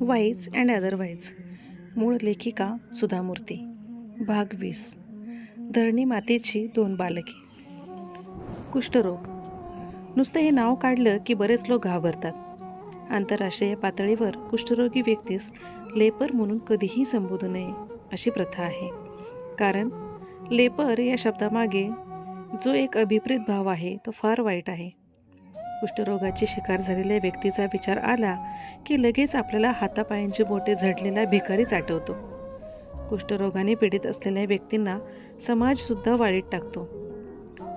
Wise and otherwise मूळ लेखिका सुधा मूर्ती भाग वीस. धरणी मातेची दोन बालके. कुष्ठरोग. नुसतं हे नाव काढलं की बरेच लोक घाबरतात. आंतरराष्ट्रीय पातळीवर कुष्ठरोगी व्यक्तीस लेपर म्हणून कधीही संबोधू नये अशी प्रथा आहे. कारण लेपर या शब्दामागे जो एक अभिप्रेत भाव आहे तो फार वाईट आहे. कुष्ठरोगाची शिकार झालेल्या व्यक्तीचा विचार आला की लगेच आपल्याला हातापायांची बोटे झडलेला भिकारीच आठवतो. कुष्ठरोगाने पीडित असलेल्या व्यक्तींना समाजसुद्धा वाळीत टाकतो.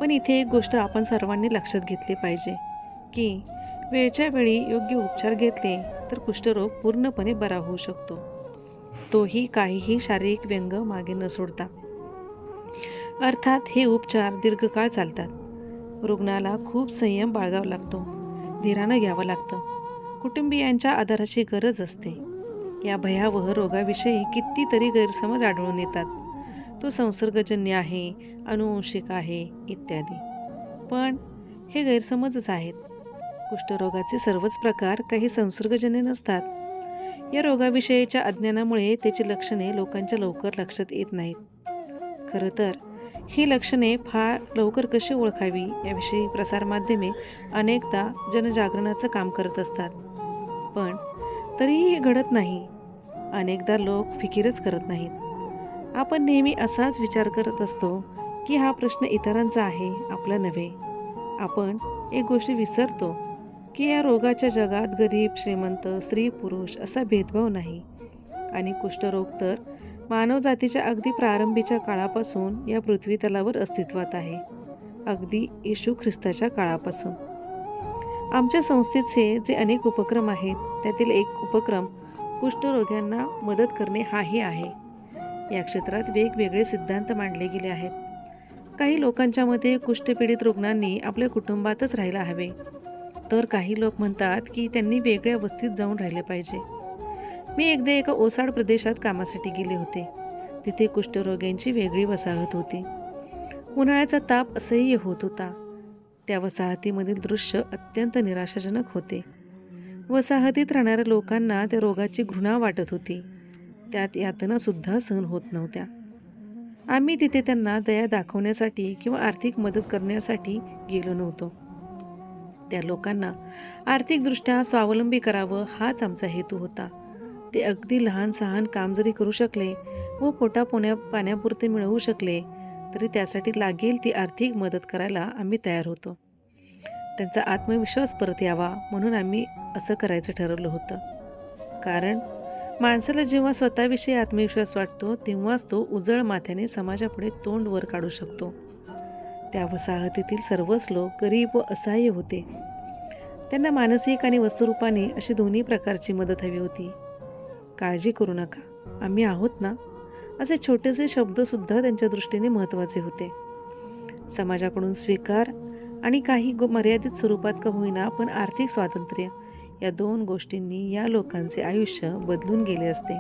पण इथे एक गोष्ट आपण सर्वांनी लक्षात घेतली पाहिजे की वेळच्या वेळी योग्य उपचार घेतले तर कुष्ठरोग पूर्णपणे बरा होऊ शकतो. तोही काहीही शारीरिक व्यंग मागे न सोडता. अर्थात हे उपचार दीर्घकाळ चालतात. रुग्णाला खूप संयम बाळगावा लागतो. धीरानं घ्यावं लागतं. कुटुंबियांच्या आधाराची गरज असते. या भयावह रोगाविषयी कितीतरी गैरसमज आढळून येतात. तो संसर्गजन्य आहे अनुवंशिक आहे इत्यादी. पण हे गैरसमजच आहेत. कुष्ठरोगाचे सर्वच प्रकार काही संसर्गजन्य नसतात. या रोगाविषयीच्या अज्ञानामुळे त्याची लक्षणे लोकांच्या लवकर लक्षात येत नाहीत. खरं तर ही लक्षणे फार लवकर कशी ओळखावी याविषयी प्रसारमाध्यमे अनेकदा जनजागरणाचं काम करत असतात. पण तरीही हे घडत नाही. अनेकदा लोक फिकीरच करत नाहीत. आपण नेहमी असाच विचार करत असतो की हा प्रश्न इतरांचा आहे आपला नव्हे. आपण एक गोष्ट विसरतो की या रोगाच्या जगात गरीब श्रीमंत स्त्री पुरुष असा भेदभाव नाही. आणि कुष्ठरोग तर मानवजातीच्या अगदी प्रारंभीच्या काळापासून या पृथ्वी तलावर अस्तित्वात आहे. अगदी येशू ख्रिस्ताच्या काळापासून. आमच्या संस्थेचे जे अनेक उपक्रम आहेत त्यातील एक उपक्रम कुष्ठरोग्यांना मदत करणे हाही आहे. या क्षेत्रात वेगवेगळे सिद्धांत मांडले गेले आहेत. काही लोकांच्या मते कुष्ठपीडित रुग्णांनी आपल्या कुटुंबातच राहायला हवे. तर काही लोक म्हणतात की त्यांनी वेगळ्या वस्तीत जाऊन राहिले पाहिजे. मी एकदा एका ओसाड प्रदेशात कामासाठी गेले होते. तिथे कुष्ठरोग्यांची वेगळी वसाहत होती. उन्हाळ्याचा ताप असह्य होत होता. त्या वसाहतीमधील दृश्य अत्यंत निराशाजनक होते. वसाहतीत राहणाऱ्या लोकांना त्या रोगाची घृणा वाटत होती. त्यात यातनासुद्धा सहन होत नव्हत्या. आम्ही तिथे त्यांना दया दाखवण्यासाठी किंवा आर्थिक मदत करण्यासाठी गेलो नव्हतो. त्या लोकांना आर्थिकदृष्ट्या स्वावलंबी करावं हाच आमचा हेतू होता. ते अगदी लहान सहान काम जरी करू शकले व पोटा पोण्या पाण्यापुरते मिळवू शकले तरी त्यासाठी लागेल ती आर्थिक मदत करायला आम्ही तयार होतो. त्यांचा आत्मविश्वास परत यावा म्हणून आम्ही असं करायचं ठरवलं होतं. कारण माणसाला जेव्हा स्वतःविषयी आत्मविश्वास वाटतो तेव्हाच तो उजळ माथ्याने समाजापुढे तोंड वर काढू शकतो. त्या वसाहतीतील सर्वच लोक गरीब व असहाय्य होते. त्यांना मानसिक आणि वस्तुरूपाने अशी दोन्ही प्रकारची मदत हवी होती. काळजी करू नका. आम्ही आहोत ना? असे छोटेसे शब्दसुद्धा त्यांच्या दृष्टीने महत्त्वाचे होते. समाजाकडून स्वीकार आणि काही गो मर्यादित स्वरूपात का होईना पण आर्थिक स्वातंत्र्य या दोन गोष्टींनी या लोकांचे आयुष्य बदलून गेले असते.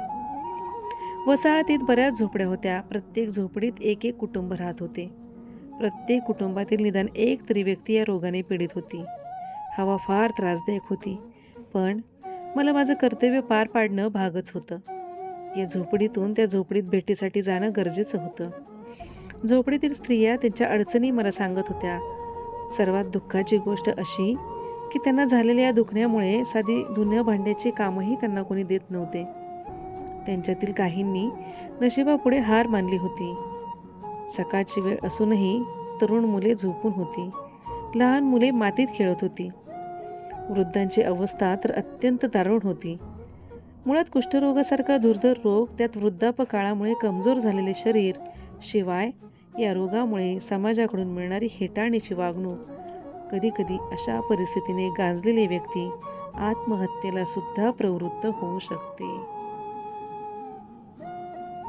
वसाहतीत बऱ्याच झोपड्या होत्या. प्रत्येक झोपडीत एक एक कुटुंब राहत होते. प्रत्येक कुटुंबातील निदान एक तरी व्यक्ती या रोगाने पीडित होती. हवा फार त्रासदायक होती. पण मला माझं कर्तव्य पार पाडणं भागच होतं. या झोपडीतून त्या झोपडीत भेटीसाठी जाणं गरजेचं होतं. झोपडीतील स्त्रिया त्यांच्या अडचणी मला सांगत होत्या. सर्वात दुःखाची गोष्ट अशी की त्यांना झालेल्या या दुखण्यामुळे साधी धुनं भांड्याची कामही त्यांना कोणी देत नव्हते. त्यांच्यातील काहींनी नशिबापुढे हार मानली होती. सकाळची वेळ असूनही तरुण मुले झोपून होती. लहान मुले मातीत खेळत होती. वृद्धांची अवस्था तर अत्यंत दारुण होती. मुळात कुष्ठरोगासारखा दुर्धर रोग त्यात वृद्धापकाळामुळे कमजोर झालेले शरीर शिवाय या रोगामुळे समाजाकडून मिळणारी हेटाळणीची वागणूक. कधीकधी अशा परिस्थितीने गांजलेली व्यक्ती आत्महत्येला सुद्धा प्रवृत्त होऊ शकते.